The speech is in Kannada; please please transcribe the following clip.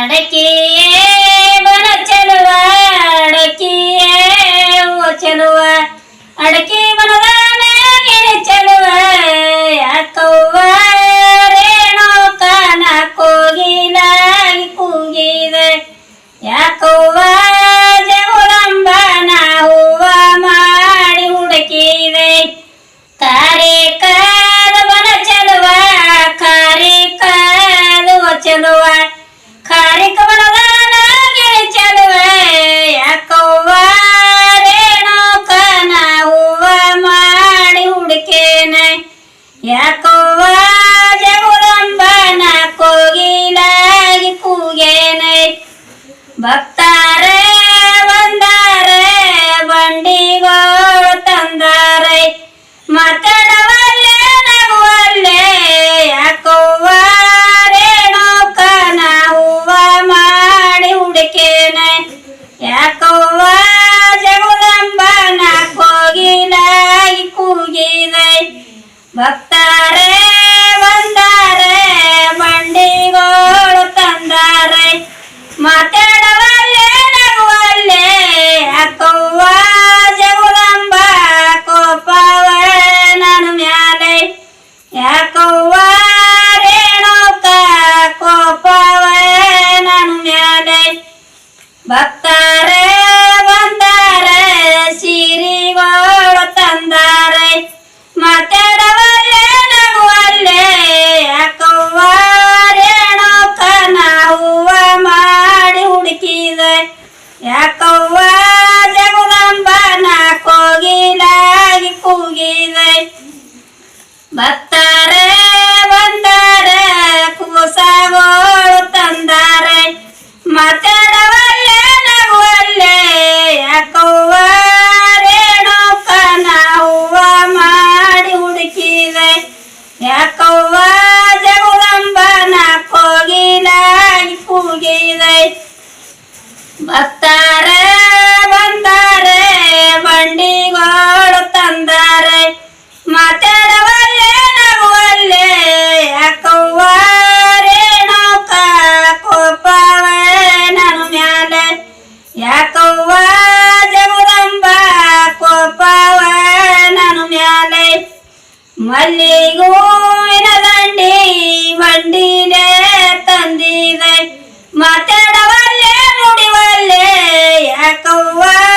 ಅಡಕಿಯೇ ಬನ ಚೆಲುವ, ಅಡಕಿಯೇ ಓ ಚೆಲುವ. ಅಡಕಿ ಬನದಾನ ಗಿಣಿ ಚೆಲುವ, ಯಾಕವ್ವ ರೇಣುಕನ ಕೋಗಿಲಾಗಿ ಕೂಗಿದೆ. ಯಾಕವ್ವ ಜಗುರಂಬನ ಹೂವ ಮಾಡಿ ಹುಡುಕಿದೆ. ಕಾರಿ ಬರ ಚೆಲುವ, ಕಾರಿ ಕಾದುವ ಚೆಲುವ. ಹುಡುಕೇನೆ ಯಾಕವ್ವ ಜಗುರಂಬನ ಕೋಗಿಲಾಗಿ ಕೂಗೇನೆ ಭಕ್ತ Até! ಯಾಕವ್ವ ಜಗದಂಬನ ಕೋಗಿಲಾಗಿ ಕೂಗಿದೆ? ಬರ್ತಾರೆ ಬಂದರೆ, ಕೂಸಗೋಳು ತಂದಾರೆ. ಮಾತಾಡವಲ್ಲೇ ನಗುವಲ್ಲೇ, ಯಾಕವ್ವ ರೇಣುಕನ ಹೂವ ಮಾಡಿ ಹುಡುಕಿದೆ? ಯಾಕವ್ವ ಬರ್ತಾರೆ ಬಂದಾರೆ ಬಂಡಿಗಳು ತಂದಾರೆ. ಮಾತಾಡವಲ್ಲೇ ನಗುವಲ್ಲೇ ಯಾಕವ್ವಾರೇ ನೌಕ ಕೋಪವೇ ನನ್ನ ಮ್ಯಾಲೆ. ಯಾಕವ್ವ ಜಗುದಂಬ ಕೋಪವೇ ನನ್ನ ಮ್ಯಾಲೆ. ಮಲ್ಲಿಗೂವಿನ ದಂಡಿ ಬಂಡಿನೇ ತಂದಿದೆ. ಮಾತೆ back away.